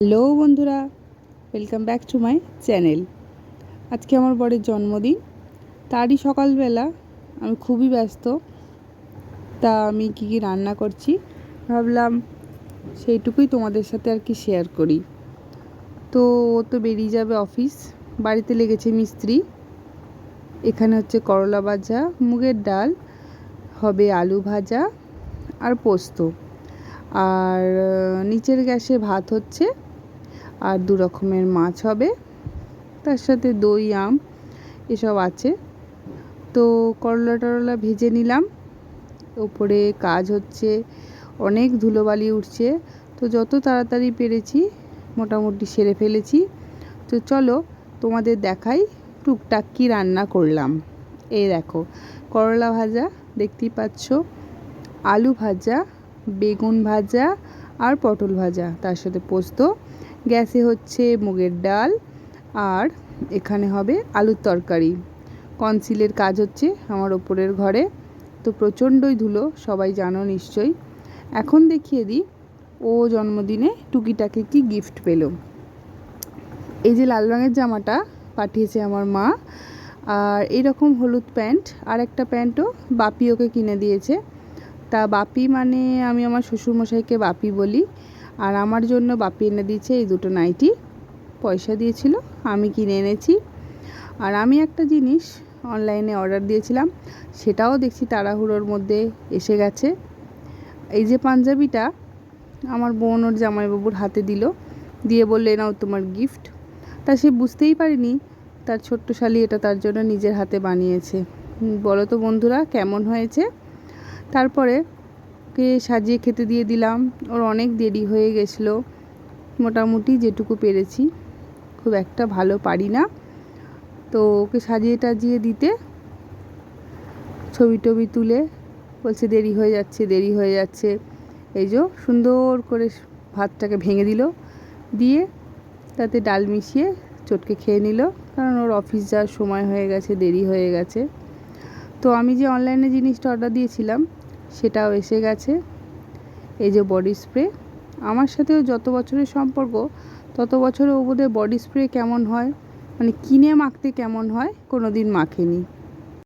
Hello বন্ধুরা welcome back to my channel আজকে আমার বরের জন্মদিন, তারই সকালবেলা আমি খুবই ব্যস্ত, তা আমি কী কী রান্না করছি ভাবলাম সেইটুকুই তোমাদের সাথে আর কি শেয়ার করি। তো ও তো বেরিয়ে যাবে অফিস বাড়িতে লেগেছে মিস্ত্রি। এখানে হচ্ছে করলা ভাজা, মুগের ডাল, হবে আলু ভাজা আর পোস্ত। আর নিচের গ্যাসে ভাত হচ্ছে আর দু রকমের মাছ হবে। তার সাথে দই, আম এসব আছে। তো করলা টরলা ভেজে নিলাম। ওপরে কাজ হচ্ছে, অনেক ধুলোবালি উঠছে। তো যত তাড়াতাড়ি পেরেছি, মোটামুটি সেরে ফেলেছি। তো চলো তোমাদের দেখাই টুকটাক কী রান্না করলাম। এই দেখো, করলা ভাজা দেখতেই পাচ্ছ, আলু ভাজা, বেগুন ভাজা আর পটল ভাজা, তার সাথে পোস্ত। গ্যাসে হচ্ছে মুগের ডাল আর এখানে হবে আলুর তরকারি। কনসিলের কাজ হচ্ছে আমার ওপরের ঘরে। তো প্রচণ্ডই ধুলো, সবাই জানো নিশ্চয়ই। এখন দেখিয়ে দিই, ও জন্মদিনে টুকিটাকে কি গিফট পেল। এই যে লাল রঙের জামাটা পাঠিয়েছে আমার মা, আর এরকম হলুদ প্যান্ট, আর একটা প্যান্টও বাপি ওকে কিনে দিয়েছে। তা বাপি মানে আমি আমার শ্বশুরমশাইকে বাপি বলি। আর আমার জন্য বাপি এনে দিয়েছে এই দুটো নাইটি। পয়সা দিয়েছিল, আমি কিনে এনেছি। আর আমি একটা জিনিস অনলাইনে অর্ডার দিয়েছিলাম, সেটাও দেখছি তাড়াহুড়োর মধ্যে এসে গেছে। এই যে পাঞ্জাবিটা, আমার বোন ওর জামাইবাবুর হাতে দিল, দিয়ে বললে, নাও তোমার গিফট তা সে বুঝতেই পারেনি, তার ছোট্ট শালি এটা তার জন্য নিজের হাতে বানিয়েছে। বলো তো বন্ধুরা, কেমন হয়েছে? তারপরে ওকে সাজিয়ে খেতে দিয়ে দিলাম। ওর অনেক দেরি হয়ে গেছিল। মোটামুটি যেটুকু পেরেছি। খুব একটা ভালো পারি না। তো ওকে সাজিয়ে টাজিয়ে দিতে ছবি টবি তুলে বলছে, দেরি হয়ে যাচ্ছে, দেরি হয়ে যাচ্ছে। এই যে সুন্দর করে ভাতটাকে ভেঙে দিল। দিয়ে তাতে ডাল মিশিয়ে চটকে খেয়ে নিল। কারণ ওর অফিস যাওয়ার সময় হয়ে গেছে, দেরি হয়ে গেছে। তো আমি যে অনলাইনে জিনিসটা অর্ডার দিয়েছিলাম সেটাও এসে গেছে। এই যে বডি স্প্রে আমার সাথেও যত বছরের সম্পর্ক, তত বছরে ও বোধহয় বডি স্প্রে কেমন হয়? মানে কিনে মাখতে কেমন হয়? কোনো দিন মাখেনি।